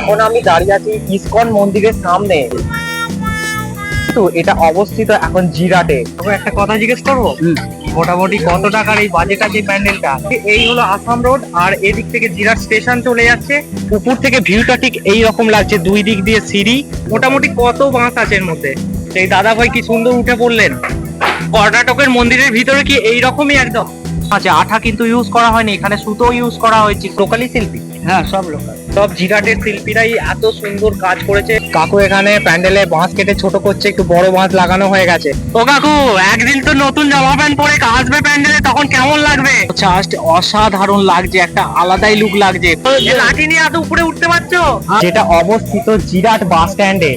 এখন আমি দাঁড়িয়ে আছি ইসকন মন্দিরের সামনে। তো এটা অবস্থিত এখন জিরাটে। তবে একটা কথা জিজ্ঞেস করব? মোটামুটি কত টাকার এই বাজেট আছে প্যান্ডেলটা? এই হলো আসাম রোড আর এদিক থেকে জিরাট স্টেশন চলে যাচ্ছে। উপর থেকে ভিউটা ঠিক এই রকম লাগছে দুই দিক দিয়ে সিঁড়ি। মোটামুটি কত বাঁশ আছে এর মধ্যে? সেই দাদা ভাই কি সুন্দর উঠে পড়লেন? কর্ণাটকের মন্দিরের ভিতরে কি এই রকমই একদম? আচ্ছা আঠা কিন্তু ইউজ করা হয়নি এখানে সুতো ইউজ করা হয়েছে। লোকালি শিল্পী। হ্যাঁ সব লোকাল। সব জিরাটের শিল্পীরাই এত সুন্দর কাজ করেছে। কাকু এখানে প্যান্ডেলে বাঁশ কেটে ছোট করছে একটু বড় বাঁশ লাগানো হয়ে গেছে। ও কাকু একদিন তো নতুন জামা প্যান্ট পরে আসবে প্যান্ডেলে তখন কেমন লাগবে? জাস্ট অসাধারণ লাগছে একটা আলাদাই লুক লাগছে। লাঠি নিয়ে এত উপরে উঠতে পারছ? যেটা অবস্থিত জিরাট বাস স্ট্যান্ডে।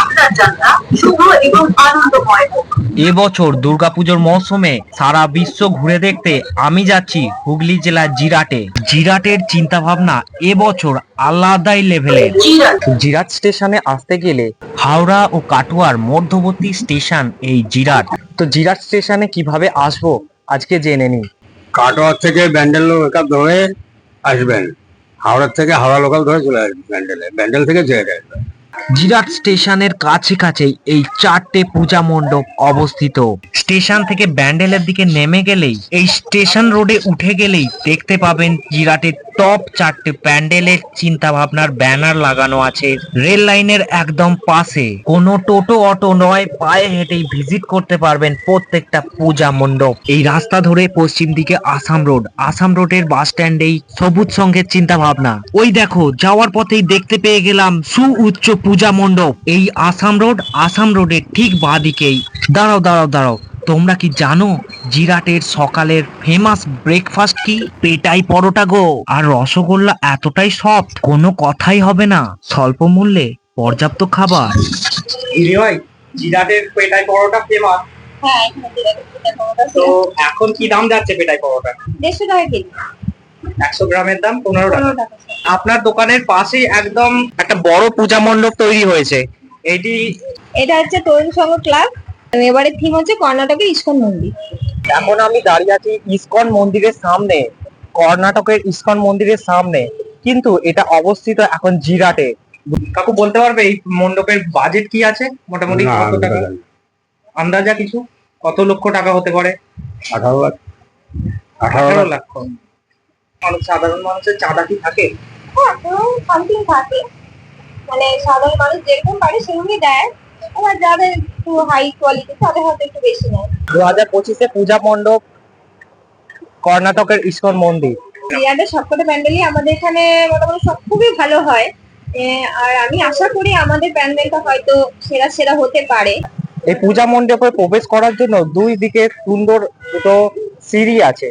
আপনার যাত্রা শুভ এবং আনন্দময় হোক। এবছর দুর্গাপুজোর মৌসুমে সারা বিশ্ব ঘুরে দেখতে আমি যাচ্ছি হুগলি জেলার জিরাটে। জিরাটের চিন্তা ভাবনা এবছর আলাদাই লেভেলের জিরাট স্টেশনে আসতে গেলে হাওড়া ও কাটোয়ার মধ্যবর্তী স্টেশন এই জিরাট। তো জিরাট স্টেশনে কীভাবে আসব আজকে জেনে নিই। কাটোয়ার থেকে ব্যান্ডেল লোকাল ধরে আসবেন। হাওড়ার থেকে হাওড়া লোকাল ধরে চলে আসবেন ব্যান্ডেলে। ব্যান্ডেল থেকে জেরে আসবেন। জিরাট স্টেশনের কাছে কাছেই এই চারটে পূজা মণ্ডপ অবস্থিত। স্টেশন থেকে ব্যান্ডেলের দিকে নেমে গেলেই, এই স্টেশন রোডে উঠে গেলেই দেখতে পাবেন জিরাটের টপ চারটে প্যান্ডেলের চিন্তা ভাবনার ব্যানার লাগানো আছে। রেল লাইনের একদম পাশে। কোনো টোটো, অটো নয়, পায়ে হেঁটেই ভিজিট করতে পারবেন প্রত্যেকটা পূজা মণ্ডপ। এই রাস্তা ধরে পশ্চিম দিকে আসাম রোড। আসাম রোডের বাস স্ট্যান্ডেই সবুজ সংঘের চিন্তা ভাবনা ওই দেখো, যাওয়ার পথেই দেখতে পেয়ে গেলাম সুউচ্চ পূজা মণ্ডপ। এই আসাম রোড, আসাম রোডের ঠিক বাঁ দিকেই দাঁড়াও দাঁড়াও দাঁড়াও। তোমরা কি জানো জিরাটের সকালের ফেমাস ব্রেকফাস্ট কি? পেটাই পরোটা গো। আর রসগোল্লা এতটাই সফট কোনো কথাই হবে না। স্বল্প মূল্যে পর্যাপ্ত খাবার। ভাই জিরাটের পেটাই পরোটা ফেমাস হ্যাঁ এখানে জিরাটের তো এখন কি দাম যাচ্ছে পেটাই পরোটা? দেড়শো টাকা কেজি। একশো গ্রামের দাম পনেরো টাকা। আপনার দোকানের পাশেই একদম একটা বড় পূজা মণ্ডপ তৈরি হয়েছে। এটি এটা হচ্ছে তরুণ সংঘ ক্লাব এবারে থিম হচ্ছে কর্ণাটকের ইস্কন মন্দির। এখন আমি দাঁড়িয়ে আছি ইস্কন মন্দিরের সামনে কর্ণাটকের ইস্কন মন্দিরের সামনে। কিন্তু এটা অবস্থিত এখন জিরাটে। কাকু বলতে পারবে এই মণ্ডপের বাজেট কি আছে? মোটামুটি কত টাকা? আন্দাজা কিছু? কত লক্ষ টাকা হতে পারে? আঠারো লাখ। আঠারো লাখ। লক্ষ মানুষ সাধারণ মানুষের চাঁদা কি থাকে? হ্যাঁ সামথিং থাকে। মানে সাধারণ মানুষ যেরকম পারে সেরকমই দেয়। এবার যাদের একটু হাই কোয়ালিটি তাদের হয়তো একটু বেশি নেয়। দু হাজার পঁচিশে পূজা মণ্ডপ কর্ণাটকের ইসকন মন্দির। জিরাটের সবকটা প্যান্ডেলই আমাদের এখানে মোটামুটি সব খুবই ভালো হয়। আর আমি আশা করি আমাদের প্যান্ডেলটা হয়তো সেরা সেরা হতে পারে। এই পূজা মণ্ডপে প্রবেশ করার জন্য দুই দিকে সুন্দর দুটো সিঁড়ি আছে।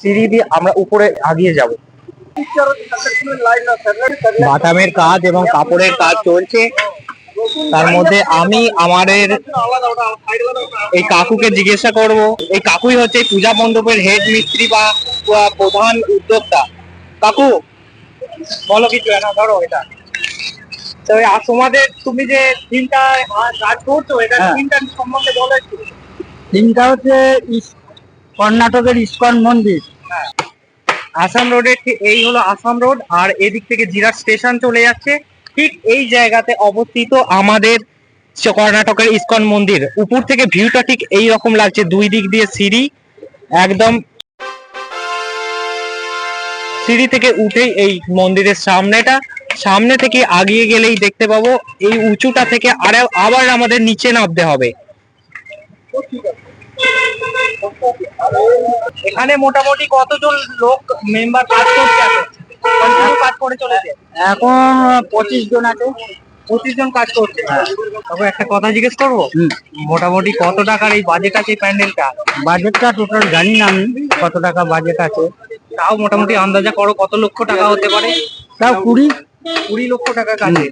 সিঁড়ি দিয়ে আমরা উপরে আগিয়ে যাব। বাটামের কাজ এবং কাপড়ের কাজ চলছে। তার মধ্যে আমি আমাদের এই কাকুকে জিজ্ঞাসা করব। এই কাকুই হচ্ছে পূজা মণ্ডপের হেড মিস্ত্রি বা প্রধান উদ্যোক্তা। কাকু বলো কিছু না ধরো এটা। তো এই আ- তোমাদের তুমি যে থিমটা কাজ করছ এটা হ্যাঁ। সম্বন্ধে বলো একটু। তিনটা হচ্ছে কর্ণাটকের ইস্কন মন্দির। আসাম রোডের ঠিক এই হলো আসাম রোড আর এদিক থেকে জিরাট স্টেশন চলে যাচ্ছে। ঠিক এই জায়গাতে অবস্থিত আমাদের কর্ণাটকের ইস্কন মন্দির। উপর থেকে ভিউটা ঠিক এই রকম লাগছে, দুই দিক দিয়ে সিঁড়ি, একদম সিঁড়ি থেকে উঠেই এই মন্দিরের সামনেটা। সামনে থেকে আগিয়ে গেলেই দেখতে পাবো, এই উঁচুটা থেকে আরে আবার আমাদের নিচে নামতে হবে। এখানে মোটামুটি কতজন লোক মেম্বার কাজ করছে? করে চলেছে? এখন পঁচিশ জন আছে। পঁচিশ জন কাজ করছে। তবে একটা কথা জিজ্ঞেস করব? মোটামুটি কত টাকার এই বাজেট আছে এই প্যান্ডেলটা? বাজেটটা টোটাল জানি না আমি কত টাকা বাজেট আছে। তাও মোটামুটি আন্দাজা করো কত লক্ষ টাকা হতে পারে? তাও কুড়ি। কুড়ি লক্ষ টাকা কাজে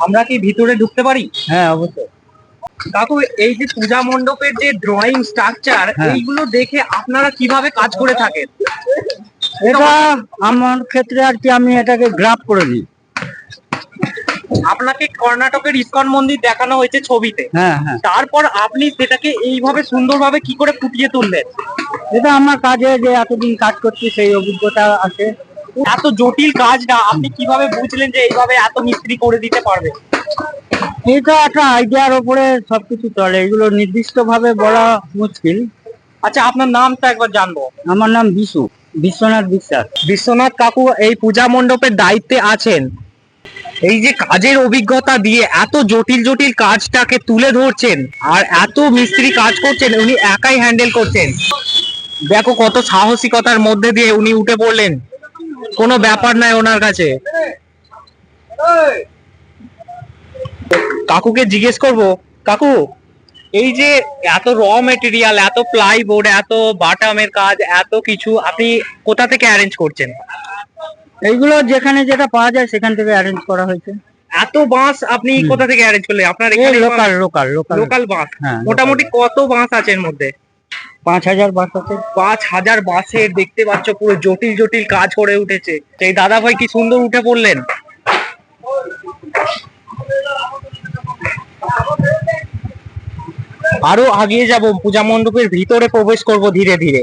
আমরা কি ভিতরে ঢুকতে পারি? হ্যাঁ অবশ্যই। কাকু এই যে পূজা মণ্ডপের যে ড্রয়িং স্ট্রাকচার হ্যাঁ। এইগুলো দেখে আপনারা কীভাবে কাজ করে থাকেন? এটা আমার ক্ষেত্রে আর কি আমি এটাকে গ্রাফ করে দিই। আপনাকে কর্ণাটকের ইসকন মন্দির দেখানো হয়েছে ছবিতে। হ্যাঁ হ্যাঁ। তারপর আপনি সেটাকে এইভাবে সুন্দরভাবে কি করে ফুটিয়ে তুললেন? এটা আমার কাজে যে এতদিন কাজ করছি সেই অভিজ্ঞতা আছে। এত জটিল কাজটা আপনি কীভাবে বুঝলেন যে এইভাবে এত মিস্ত্রি করে দিতে পারবে? এটা একটা আইডিয়ার ওপরে সবকিছু চলে। এগুলো নির্দিষ্ট ভাবে বলা মুশকিল। আচ্ছা আপনার নামটা একবার জানব। আমার নাম বিশু। বিশ্বনাথ বিশ্বাস। বিশ্বনাথ কাকু এই পূজা মণ্ডপের দায়িত্বে আছেন। এই যে কাজের অভিজ্ঞতা দিয়ে এত জটিল জটিল কাজটাকে তুলে ধরছেন আর এত মিস্ত্রি কাজ করছেন, উনি একাই হ্যান্ডেল করছেন। দেখো কত সাহসিকতার মধ্যে দিয়ে উনি উঠে পড়লেন। কোনো ব্যাপার নাই ওনার কাছে। কাকুকে জিজ্ঞেস করব, কাকু এই যে এত র মেটেরিয়াল এত প্লাইবোর্ড এত বাটামের কাজ এত কিছু আপনি কোথা থেকে অ্যারেঞ্জ করছেন? এইগুলো যেখানে যেটা পাওয়া যায় সেখান থেকে অ্যারেঞ্জ করা হয়েছে। এত বাঁশ আপনি কোথা থেকে অ্যারেঞ্জ করলেন? আপনার এই এখানে লোকাল লোকাল লোকাল লোকাল বাঁশ। হ্যাঁ মোটামুটি কত বাঁশ আছে এর মধ্যে? পাঁচ হাজার বাস আছে। পাঁচ হাজার বাঁশের দেখতে পাচ্ছ পুরো জটিল জটিল কাজ করে উঠেছে। সেই দাদা ভাই কি সুন্দর উঠে পড়লেন? আরও আগিয়ে যাব পূজা মণ্ডপের ভিতরে প্রবেশ করব ধীরে ধীরে।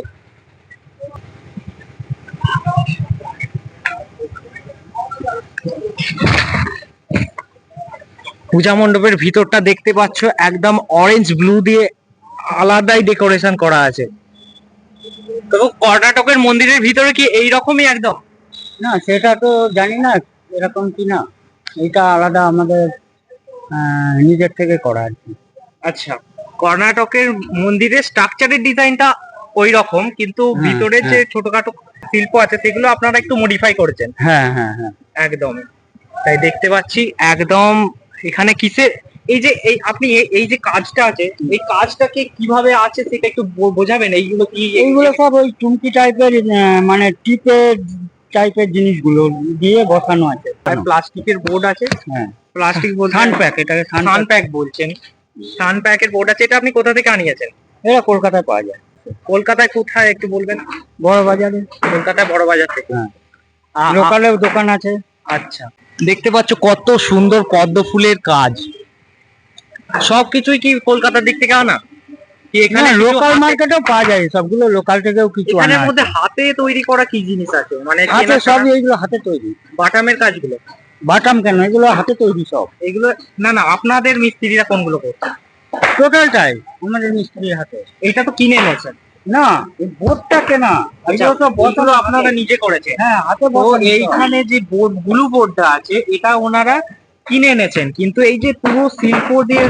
পূজা মণ্ডপের ভিতরটা দেখতে পাচ্ছ একদম অরেঞ্জ ব্লু দিয়ে আলাদাই ডেকোরেশন করা আছে। তো কর্ণাটকের মন্দিরের ভিতরে কি এই রকমই একদম? না সেটা তো জানি না এরকম কি না। এটা আলাদা আমাদের আহ, নিজের থেকে করা আর কি। আচ্ছা। কর্ণাটকের মন্দিরের স্ট্রাকচারের ডিজাইনটা ওই রকম কিন্তু হ্যাঁ, ভিতরে যে হ্যাঁ। ছোটখাটো শিল্প আছে সেগুলো আপনারা একটু মডিফাই করেছেন। হ্যাঁ হ্যাঁ হ্যাঁ। একদম। তাই দেখতে পাচ্ছি একদম এখানে কিসে এই যে এই আপনি এই- যে কাজটা আছে এই কাজটাকে কীভাবে আছে সেটা একটু বোঝাবেন এইগুলো কি এইগুলো সব ওই টুমকি টাইপের মানে টিপের টাইপের জিনিসগুলো দিয়ে বসানো আছে। আর প্লাস্টিকের বোর্ড আছে। হ্যাঁ। প্লাস্টিক বলতে সান প্যাক এটাকে সান প্যাক বলছেন। সান প্যাকের বোর্ড আছে এটা আপনি কোথা থেকে আনিয়েছেন? এটা কলকাতায় পাওয়া যায়। কলকাতায় কোথায় একটু বলবেন? বড় বাজারে। কলকাতায় বড় বাজার থেকে। হ্যাঁ। আ- আ- দোকান আছে। আচ্ছা। দেখতে পাচ্ছ কত সুন্দর পদ্ম ফুলের কাজ। সবকিছুই কি কলকাতার দিক থেকে আনা? কি এখানে লোকাল মার্কেটেও পাওয়া যায় সবগুলো লোকাল থেকেও কিছু আনা এখানের মধ্যে হাতে তৈরি করা কি জিনিস আছে? মানে হাতে সব এইগুলো হাতে তৈরি। বাটামের কাজগুলো। বাটাম কেন? এগুলো হাতে তৈরি সব। এগুলো না না আপনাদের মিস্ত্রিরা কোনগুলো করছে? টোটালটাই আমাদের মিস্ত্রির হাতে। এটা তো কিনে এনেছেন। না এই বোর্ডটা কেনা। আচ্ছা এগুলো এগুলো বসানো আপনারা নিজে করেছেন। হ্যাঁ হাতে তো এইখানে যে বোর্ড ব্লু বোর্ডটা আছে এটা ওনারা কিনে এনেছেন। কিন্তু এই যে পুরো শিল্প দিয়ে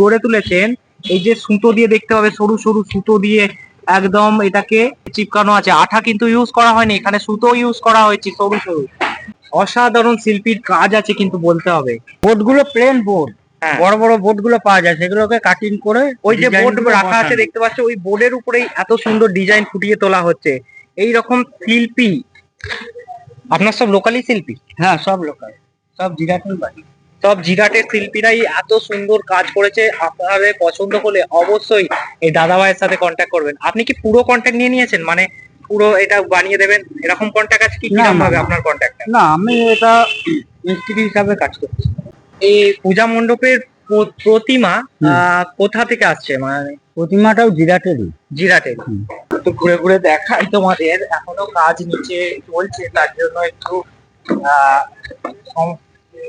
গড়ে তুলেছেন এই যে সুতো দিয়ে দেখতে হবে সরু সরু সুতো দিয়ে একদম এটাকে চিপকানো আছে। আঠা কিন্তু ইউজ করা হয়নি এখানে সুতো ইউজ করা হয়েছে সরু সরু। অসাধারণ শিল্পীর কাজ আছে কিন্তু বলতে হবে। বোর্ডগুলো প্লেন বোর্ড হ্যাঁ। বড় বড় বোর্ডগুলো পাওয়া যায় সেগুলোকে কাটিং করে ওই যে বোর্ড রাখা আছে দেখতে পাচ্ছ ওই বোর্ডের উপরেই এত সুন্দর ডিজাইন ফুটিয়ে তোলা হচ্ছে। এই রকম শিল্পী। আপনার সব লোকালি শিল্পী? হ্যাঁ সব লোকাল সব জিরাটের বাড়ি। সব জিরাটের শিল্পীরাই এত সুন্দর কাজ করেছে আপনাদের পছন্দ হলে অবশ্যই এই দাদা ভাইয়ের সাথে কন্ট্যাক্ট করবেন। আপনি কি পুরো কন্ট্যাক্ট নিয়ে নিয়েছেন? মানে পুরো এটা বানিয়ে দেবেন? এরকম কন্ট্যাক্ট আছে কি? কীরকম না। আপনার কন্ট্যাক্ট না আমি এটা মিস্ত্রি হিসাবে কাজ করছি। এই পূজা মণ্ডপের প্রতিমা কোথা থেকে আসছে? মানে প্রতিমাটাও জিরাটেরই। জিরাটের। তো ঘুরে ঘুরে দেখাই তোমাদের। এখনও কাজ নিচে চলছে তার জন্য একটু আহ,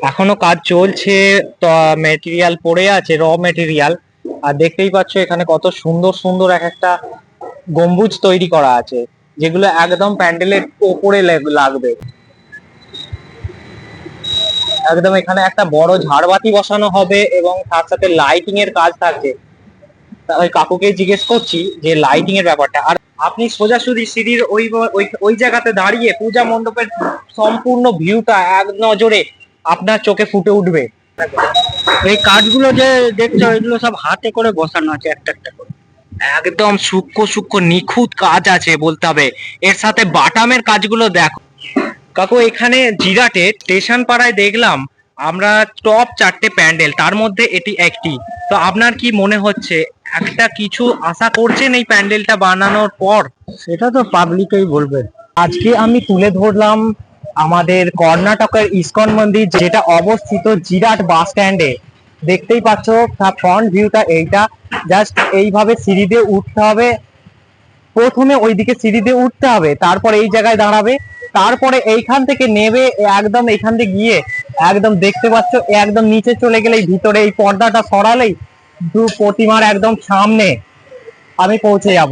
এখনও কাজ চলছে মেটেরিয়াল পড়ে আছে র মেটেরিয়াল আর দেখতেই পাচ্ছ এখানে কত সুন্দর সুন্দর এক একটা গম্বুজ তৈরি করা আছে। যেগুলো একদম প্যান্ডেলের ওপরে লাগবে। একদম এখানে একটা বড় ঝাড়বাতি বসানো হবে এবং তার সাথে লাইটিং এর কাজ থাকছে তা ওই কাকুকে জিজ্ঞেস করছি যে লাইটিং এর ব্যাপারটা। আর আপনি সোজাসুজি সিঁড়ির ওই ওই ওই জায়গাতে দাঁড়িয়ে পূজা মণ্ডপের সম্পূর্ণ ভিউটা এক নজরে আপনার চোখে ফুটে উঠবে। এই কাঠগুলো যে দেখছ, এগুলো সব হাতে করে বসানো আছে একটা একটা করে। একদম সূক্ষ্ম সূক্ষ্ম নিখুঁত কাজ আছে বলতে হবে। এর সাথে বাটামের কাজগুলো দেখো। কাকু, এখানে জিরাটে স্টেশন পাড়ায় দেখলাম, আমরা টপ চারটে প্যান্ডেল, তার মধ্যে এটি একটি। তো আপনার কি মনে হচ্ছে, একটা কিছু আশা করছেন এই প্যান্ডেলটা বানানোর পর? সেটা তো পাবলিকই বলবে। আজকে আমি তুলে ধরলাম আমাদের কর্ণাটকের ইসকন মন্দির, যেটা অবস্থিত জিরাট বাস স্ট্যান্ডে। দেখতেই পাচ্ছ ফ্রন্ট ভিউটা এইটা। জাস্ট এইভাবে সিঁড়ি দিয়ে উঠতে হবে। প্রথমে ওইদিকে সিঁড়ি দিয়ে উঠতে হবে, তারপর এই জায়গায় দাঁড়াবে। তারপরে এইখান থেকে নেবে একদম এইখান থেকে গিয়ে। একদম দেখতে পাচ্ছ, একদম নিচে চলে গেলেই ভিতরে এই পর্দাটা সরালেই দু প্রতিমার একদম সামনে আমি পৌঁছে যাব।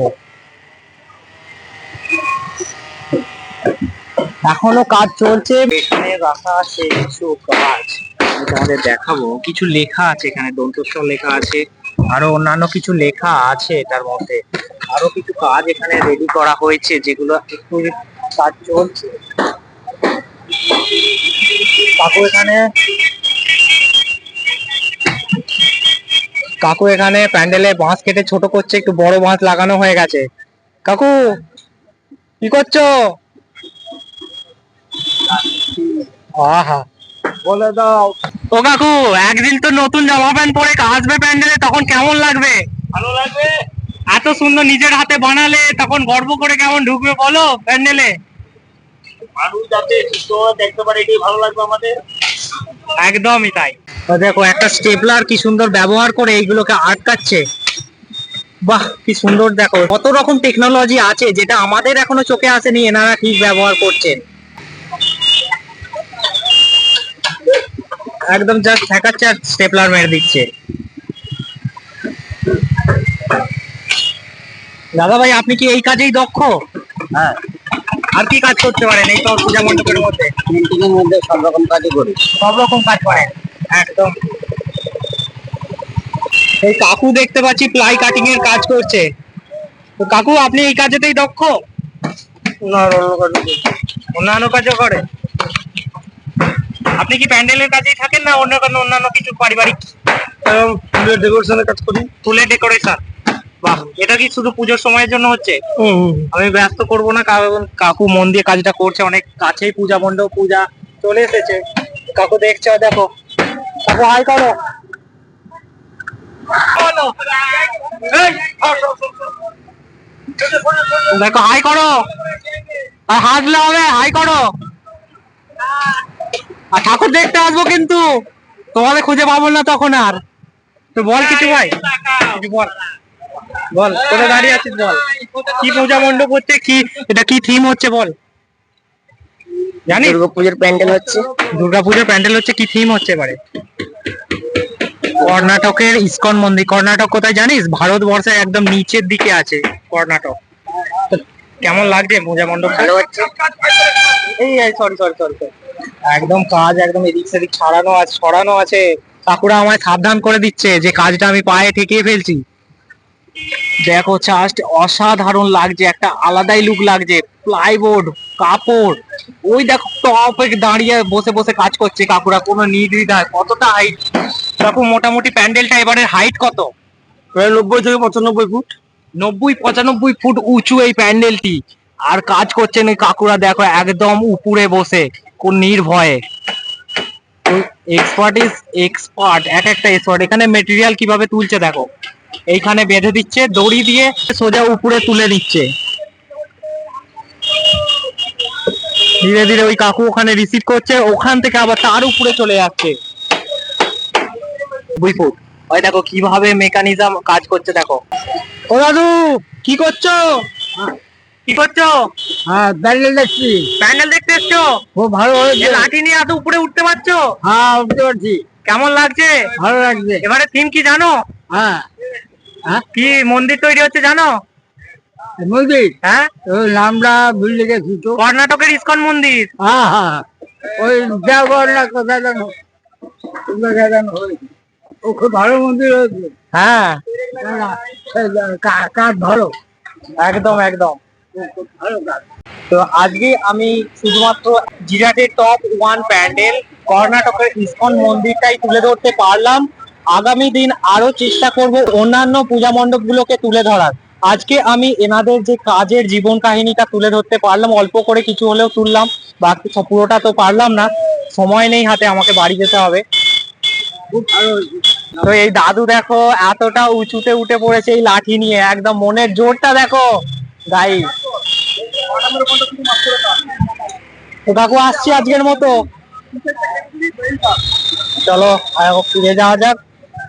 এখনও কাজ চলছে। রাখা আছে কিছু কাজ আমি তোমাদের দেখাবো। কিছু লেখা আছে এখানে, দন্তস্বর লেখা আছে, আরও অন্যান্য কিছু লেখা আছে এটার মধ্যে। আরও কিছু কাজ এখানে রেডি করা হয়েছে, যেগুলো একটু কাজ চলছে। কাকু এখানে কাকু এখানে প্যান্ডেলে বাঁশ কেটে ছোট করছে, একটু বড় বাঁশ লাগানো হয়ে গেছে। কাকু, কি করছ? আহা। বলে দাও। ও কাকু একদিন তো নতুন জামা প্যান্ট পরে আসবে প্যান্ডেলে তখন কেমন লাগবে? ভালো লাগবে। এত সুন্দর নিজের হাতে বানালে তখন গর্ব করে কেমন ঢুকবে বলো প্যান্ডেলে? মানুষ যাতে সুস্থ দেখতে পারে এটাই ভালো লাগবে আমাদের। একদমই তাই। তো দেখো একটা স্টেপলার কি সুন্দর ব্যবহার করে এইগুলোকে আটকাচ্ছে। বাহ কি সুন্দর দেখো। কত রকম টেকনোলজি আছে যেটা আমাদের এখনও চোখে আসেনি এনারা ঠিক ব্যবহার করছেন। একদম জাস্ট ঠেকাচ্ছে আর স্টেপলার মেরে দিচ্ছে। দাদা ভাই আপনি কি এই কাজেই দক্ষ? হ্যাঁ। আর কি কাজ করতে পারেন এই তো পূজা মণ্ডপের মধ্যে? এর মধ্যে সব রকম কাজই করি। সব রকম কাজ করেন? একদম। এই কাকু দেখতে পাচ্ছি প্লাই কাটিং এর কাজ করছে। তো কাকু আপনি এই কাজেতেই দক্ষ? না অন্য কাজ অন্যান্য কাজও করে? আপনি কি প্যান্ডেলের কাজেই থাকেন না অন্য কোনো অন্যান্য কিছু পারিবারিক? ফুলের ডেকোরেশনের কাজ করি। ফুলের ডেকোরেশন বাহ এটা কি শুধু পুজোর সময়ের জন্য হচ্ছে? আমি ব্যস্ত করব না কারণ কাকু মন দিয়ে কাজটা করছে অনেক কাছেই পূজা মণ্ডপ পূজা চলে এসেছে। কাকু দেখছে দেখো। কাকু হাই করো দেখো হাই করো। আর হাসলে হবে হাই করো। আর ঠাকুর দেখতে আসব কিন্তু। তোমাদের খুঁজে পাবো না তখন আর। তো বল কিছু ভাই। কিছু বল। বল কোথায় দাঁড়িয়ে আছিস বল। কি পূজা মণ্ডপ হচ্ছে কি এটা কি থিম হচ্ছে বল। জানিস? দুর্গাপুজোর প্যান্ডেল হচ্ছে। দুর্গাপুজোর প্যান্ডেল হচ্ছে কি থিম হচ্ছে এবারে? কর্ণাটকের ইসকন মন্দির। কর্ণাটক কোথায় জানিস? ভারতবর্ষের একদম নিচের দিকে আছে কর্ণাটক। কেমন লাগছে পূজা মণ্ডপ ভালো হচ্ছে। এই সরি সরি সরি একদম কাজ একদম এদিক সেদিক ছাড়ানো আছে ছড়ানো আছে। কাকুরা আমায় সাবধান করে দিচ্ছে যে কাজটা আমি পায়ে ঠেকিয়ে ফেলছি। দেখো জাস্ট অসাধারণ লাগছে একটা আলাদাই লুক লাগছে। প্লাইবোর্ড কাপড় ওই দেখো টপে দাঁড়িয়ে বসে বসে কাজ করছে কাকুরা কোনো নির্দ্বিধায় কতটা হাইট দেখো মোটামুটি প্যান্ডেলটা এবারে হাইট কত? প্রায় নব্বই থেকে পঁচানব্বই ফুট। নব্বই পঁচানব্বই ফুট উঁচু এই প্যান্ডেলটি। আর কাজ করছেন কাকুরা দেখো একদম উপরে বসে। কোন নির্ভয়ে। এক্সপার্ট ইজ এক্সপার্ট এক একটা এক্সপার্ট এখানে মেটেরিয়াল কীভাবে তুলছে দেখো। এইখানে বেঁধে দিচ্ছে, দড়ি দিয়ে সোজা উপরে তুলে দিচ্ছে ধীরে ধীরে ওই কাকু ওখানে রিসিভ করছে, ওখান থেকে আবার তার উপরে চলে যাচ্ছে। দুই ফুট। ওই দেখো কীভাবে মেকানিজম কাজ করছে দেখো। ও দাদু, কি করছ? কি করছ? হ্যাঁ প্যান্ডেল দেখছি। প্যান্ডেল দেখতে এসছো? খুব ভালো হয়েছে। লাঠি নিয়ে এত উপরে উঠতে পারছ? হ্যাঁ উঠতে পারছি। কেমন লাগছে? ভালো লাগছে। এবারে থিম কি জানো? হ্যাঁ হ্যাঁ। কি মন্দির তৈরি হচ্ছে জানো? মন্দির? হ্যাঁ। ওই নামটা ভুলে গেছি তো কর্ণাটকের ইস্কন মন্দির। হ্যাঁ হ্যাঁ। ওই দেওয়ার না কোথায় জানো কোথায় জানো ও খুব ভালো মন্দির হয়েছে। হ্যাঁ। কাজ ভালো একদম একদম। তো আজকে আমি শুধুমাত্র জিরাটের টপ ওয়ান প্যান্ডেল, কর্ণাটকের ইসকন মন্দিরটাই তুলে ধরতে পারলাম। আগামী দিন আরও চেষ্টা করব অন্যান্য পূজা মণ্ডপগুলোকে তুলে ধরার। আজকে আমি এনাদের যে কাজের জীবন কাহিনীটা তুলে ধরতে পারলাম, অল্প করে কিছু হলেও তুললাম, বাকি পুরোটা তো পারলাম না। সময় নেই হাতে, আমাকে বাড়ি যেতে হবে। তো এই দাদু দেখো, এতটা উঁচুতে উঠে পড়েছে এই লাঠি নিয়ে, একদম মনের জোরটা দেখো। গাই তো কাকু আসছি আজকের মতো। চলো ফিরে যাওয়া যাক।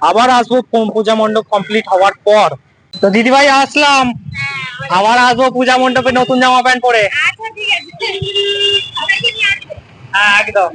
আবার আসব পূজা মণ্ডপ কমপ্লিট হওয়ার পর। তো দিদিভাই আসলাম। আবার আসব পূজা মণ্ডপে নতুন জামা প্যান্ট পরে। আচ্ছা হ্যাঁ একদম।